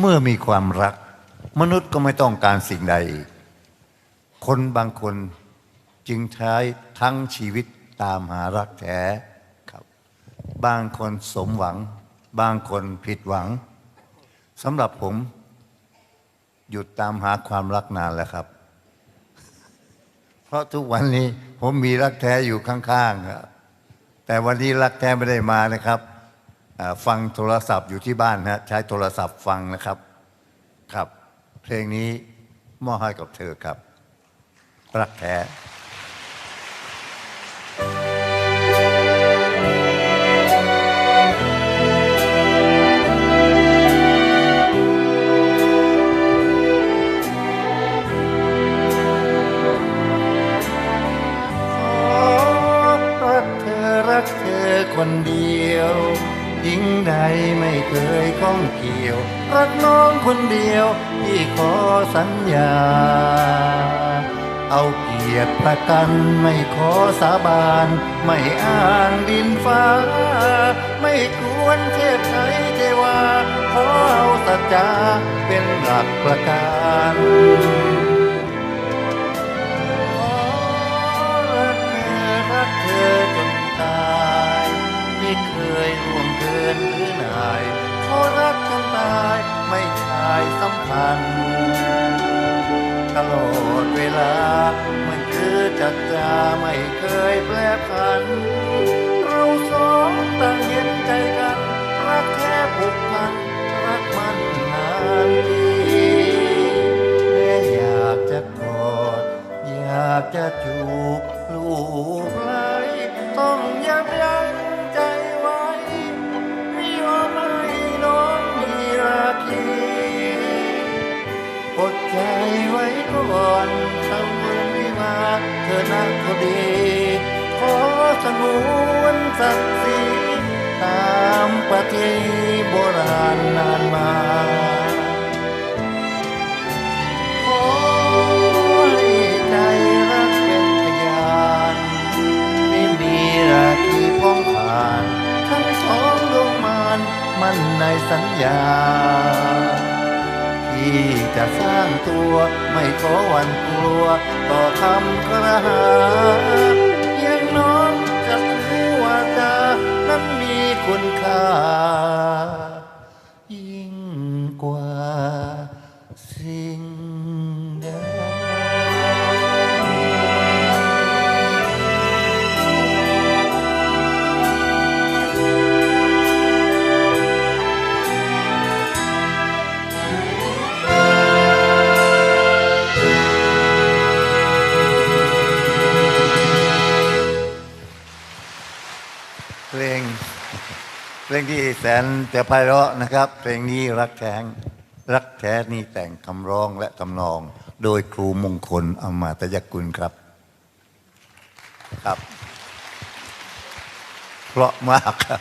เมื่อมีความรัก มนุษย์ก็ไม่ต้องการสิ่งใด คนบางคนจึงใช้ทั้งชีวิตตามหารักแท้ครับ บางคนสมหวัง บางคนผิดหวังสำหรับผม หยุดตามหาความรักนานแล้วครับ เพราะทุกวันนี้ผมมีรักแท้อยู่ข้างๆครับแต่วันนี้รักแท้ไม่ได้มานะครับ ฟังโทรศัพท์อยู่ที่บ้านนะใช้โทรศัพท์ฟังนะครับครับ เพลงนี้มอบให้กับเธอครับ รักแท้รักเธอรักเธอคนดี ญิงใดไม่เคยข้องเกี่ยว รักน้องคนเดียวที่ขอสัญญา เอาเกียรติประกันไม่ขอสาบาน ไม่อ้างดินฟ้า ไม่ควรเทพไทยเทวา ขอเอาสัจจาเป็นหลักประกันายสัมพันธ์ตลอดเวลามันคือจัดจาไม่เคยแปรผัน เราสองต่างเห็นใจกัน รักแท้ผูกพัน รักมันนานปีแม้อยากจะกอด อยากจะจูบลูกไหลต้องยับยั้ง ไว้ก่อนสมุนวิมาเธอนักก็ดี ขอสงวนศักดิ์ศรีตามประเพณีโบราณนานมาขอให้ใจรักเป็นพยานไม่มีราคีพ้องผ่าน ทั้งสองดวงมานมันในสัญญา ที่จะสร้างตัว ไม่ขอหวันกลัวต่อคำกระหา เพลงเพลงที่แสนจะไพเราะนะครับ เพลงนี้รักแท้งรักแท้นี่แต่งคำร้องและทำนอง โดยครูมงคลอมาตยกุลครับ ครับ เพราะมากครับ